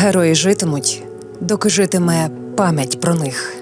Герої житимуть, доки житиме пам'ять про них.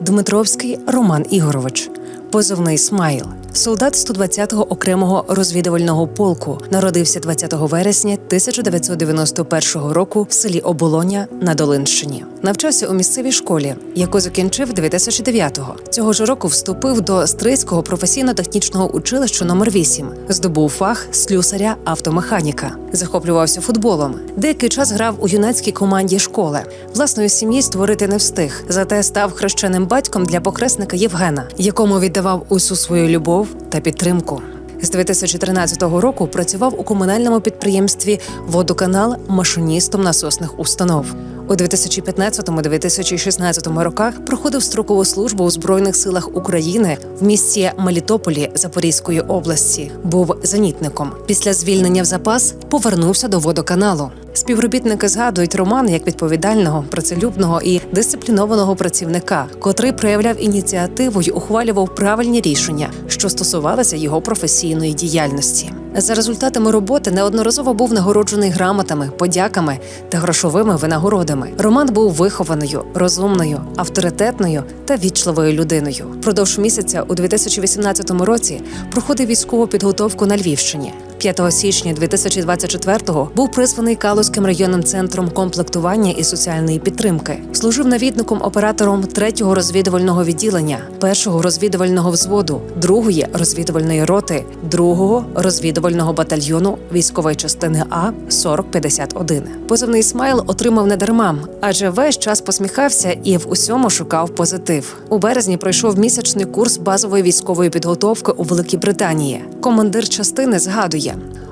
Дмитровський Роман Ігорович, позивний Смайл, солдат 120-го окремого розвідувального полку, народився 20 вересня 1991 року в селі Оболоня на Долинщині. Навчався у місцевій школі, яку закінчив 2009-го. Цього ж року вступив до Стрийського професійно-технічного училища номер 8 здобув фах слюсаря автомеханіка, захоплювався футболом. Деякий час грав у юнацькій команді школи. Власної сім'ї створити не встиг, зате став хрещеним батьком для покресника Євгена, якому віддавав усю свою любов та підтримку. З 2013 року працював у комунальному підприємстві Водоканал машиністом насосних установ. У 2015-2016 роках проходив строкову службу у збройних силах України в місті Мелітополі Запорізької області. Був зенітником. Після звільнення в запас повернувся до водоканалу. Співробітники згадують Романа як відповідального, працелюбного і дисциплінованого працівника, котрий проявляв ініціативу й ухвалював правильні рішення, що стосувалися його професійної діяльності. За результатами роботи неодноразово був нагороджений грамотами, подяками та грошовими винагородами. Роман був вихованою, розумною, авторитетною та вічливою людиною. Продовж місяця у 2018 році проходив військову підготовку на Львівщині. 5 січня 2024-го був призваний Калузьким районним центром комплектування і соціальної підтримки. Служив навідником оператором 3-го розвідувального відділення, 1-го розвідувального взводу, 2-ї розвідувальної роти, 2-го розвідувального батальйону військової частини А 4051. Позивний смайл отримав недарма, адже весь час посміхався і в усьому шукав позитив. У березні пройшов місячний курс базової військової підготовки у Великій Британії. Командир частини згадує.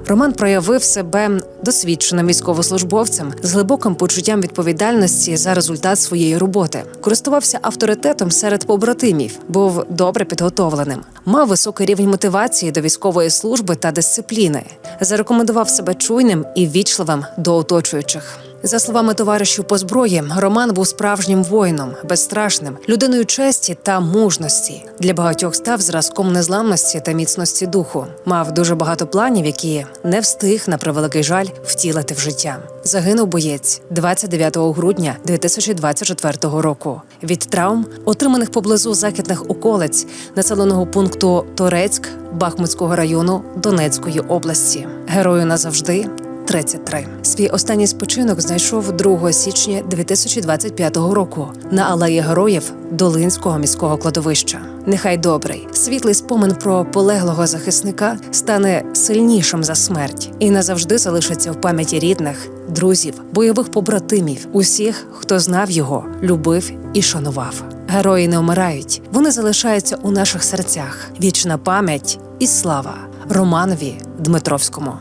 Роман проявив себе досвідченим військовослужбовцем з глибоким почуттям відповідальності за результат своєї роботи, користувався авторитетом серед побратимів, був добре підготовленим, мав високий рівень мотивації до військової служби та дисципліни, зарекомендував себе чуйним і ввічливим до оточуючих. За словами товаришів по зброї, Роман був справжнім воїном, безстрашним, людиною честі та мужності. Для багатьох став зразком незламності та міцності духу. Мав дуже багато планів, які не встиг на превеликий жаль втілити в життя. Загинув боєць 29 грудня 2024 року від травм, отриманих поблизу західних околиць населеного пункту Торецьк Бахмутського району Донецької області. Герою назавжди 33. Свій останній спочинок знайшов 2 січня 2025 року на алеї героїв Долинського міського кладовища. Нехай добрий, світлий спомин про полеглого захисника стане сильнішим за смерть і назавжди залишиться в пам'яті рідних, друзів, бойових побратимів, усіх, хто знав його, любив і шанував. Герої не вмирають, вони залишаються у наших серцях. Вічна пам'ять і слава Романові Дмитровському.